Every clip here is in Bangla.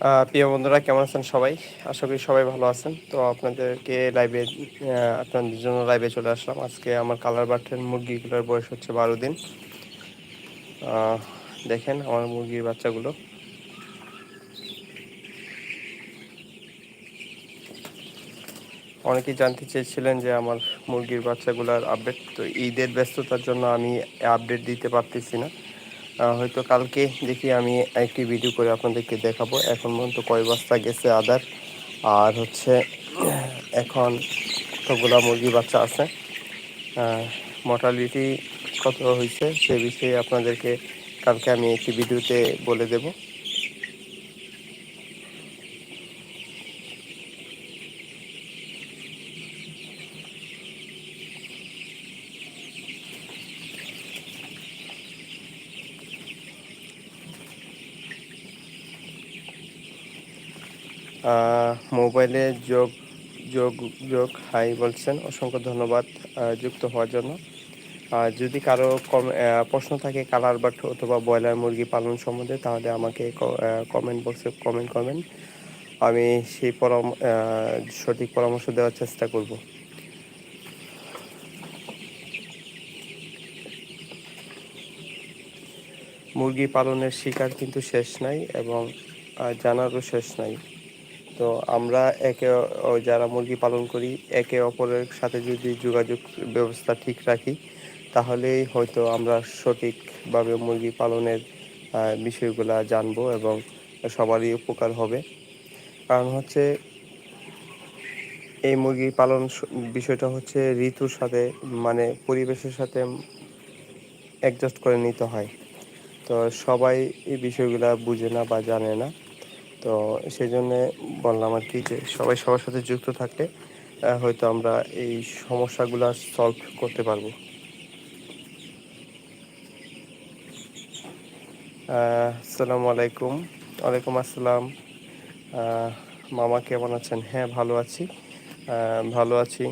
প্রিয় বন্ধুরা, কেমন আছেন সবাই? আশা করি সবাই ভালো আছেন। তো আপনাদেরকে লাইভে আপনাদের জন্য লাইভে চলে আসলাম। আজকে আমার কালার বাটের মুরগিগুলোর বয়স হচ্ছে বারো দিন। দেখেন আমার মুরগির বাচ্চাগুলো। অনেকেই জানতে চেয়েছিলেন যে আমার মুরগির বাচ্চাগুলোর আপডেট তো ঈদের ব্যস্ততার জন্য আমি আপডেট দিতে পারতেছি না। হয়তো কালকে দেখি আমি একটি ভিডিও করে আপনাদেরকে দেখাবো। এখন পর্যন্ত কয় বস্তা গেছে আদার? আর হচ্ছে, এখন কতগুলা মুরগি বাচ্চা আছে? মর্টালিটি কত হয়েছে সে বিষয়ে আপনাদেরকে কালকে আমি একটি ভিডিওতে বলে দেবো। মোবাইলে যোগ যোগ যোগ, হাই বলছেন। অসংখ্য ধন্যবাদ যুক্ত হওয়ার জন্য। আর যদি কারও কম প্রশ্ন থাকে কালার বাট অথবা ব্রয়লার মুরগি পালন সম্বন্ধে, তাহলে আমাকে কমেন্ট বক্সে কমেন্ট করবেন। আমি সেই পরাম সঠিক পরামর্শ দেওয়ার চেষ্টা করব। মুরগি পালনের শিকার কিন্তু শেষ নাই এবং জানারও শেষ নাই। তো আমরা একে যারা মুরগি পালন করি, একে অপরের সাথে যদি যোগাযোগ ব্যবস্থা ঠিক রাখি, তাহলেই হয়তো আমরা সঠিকভাবে মুরগি পালনের বিষয়গুলো জানব এবং সবারই উপকার হবে। কারণ হচ্ছে এই মুরগি পালন বিষয়টা হচ্ছে ঋতুর সাথে মানে পরিবেশের সাথে অ্যাডজাস্ট করে নিতে হয়। তো সবাই এই বিষয়গুলো বুঝে না বা জানে না। তো সেই জন্যে বললাম আর কি যে সবাই সবার সাথে যুক্ত থাকলে হয়তো আমরা এই সমস্যাগুলো সলভ করতে পারব। আসসালামু আলাইকুম। ওয়ালাইকুম আসসালাম। মামা কেমন আছেন? হ্যাঁ ভালো আছি। ভালো আছি।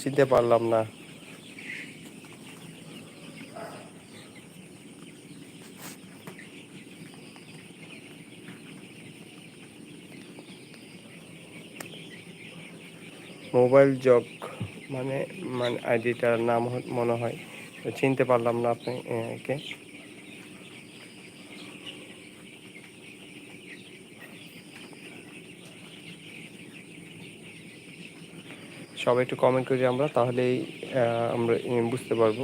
চিনতে পারলাম না। মোবাইল জগ মানে মানে আইডিটার নাম মনে হয়। চিনতে পারলাম না আপনি কে। সবাই একটু কমেন্ট করি আমরা, তাহলেই আমরা বুঝতে পারব।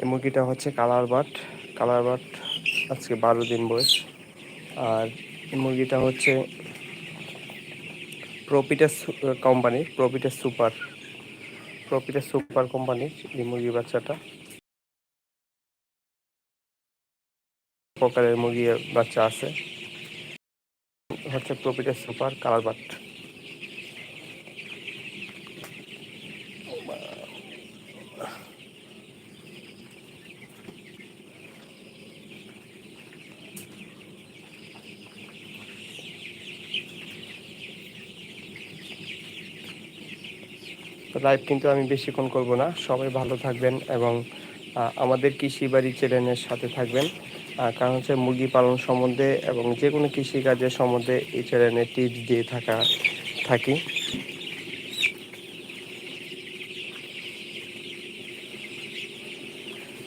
এই মুরগিটা হচ্ছে কালার বাট কালার বাট আজকে বারো দিন বয়স। আর এই মুরগিটা হচ্ছে Profiter company Profiter super Profiter super কোম্পানির এই মুরগির বাচ্চাটা। প্রকারের মুরগির বাচ্চা আছে। হচ্ছে Profiter super colour but. Live কিন্তু আমি বেশিক্ষণ করব না। সবাই ভালো থাকবেন এবং আমাদের কৃষি বাড়ি চ্যানেলের সাথে থাকবেন। কারণ হচ্ছে মুরগি পালন সম্বন্ধে এবং যে কোনো কৃষিকাজের সম্বন্ধে এই চ্যানেলে টিপস দিয়ে থাকা, থাকি।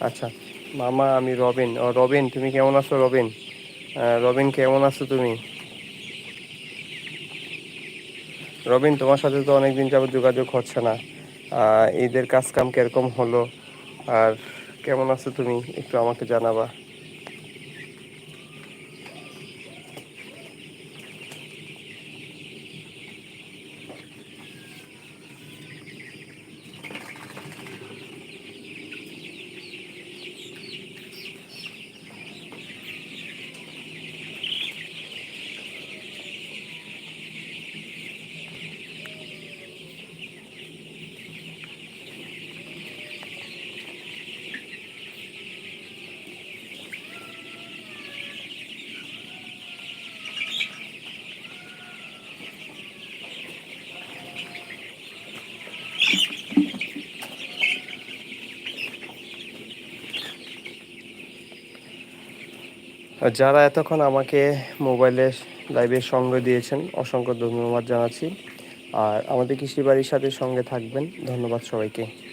আচ্ছা মামা আমি রবিন। ও রবিন, তুমি কেমন আছো রবিন? রবিন কেমন আছো তুমি? রবিন, তোমার সাথে তো অনেকদিন যাবত যোগাযোগ হচ্ছে না। ঈদের কাজ কাম কীরকম হলো? আর কেমন আছো তুমি? একটু আমাকে জানাবা। যারা এতক্ষণ আমাকে মোবাইলে লাইভে সঙ্গে দিয়েছেন, অসংখ্য ধন্যবাদ জানাচ্ছি। আর আমাদের কৃষি বাড়ির সাথে সঙ্গে থাকবেন। ধন্যবাদ সবাইকে।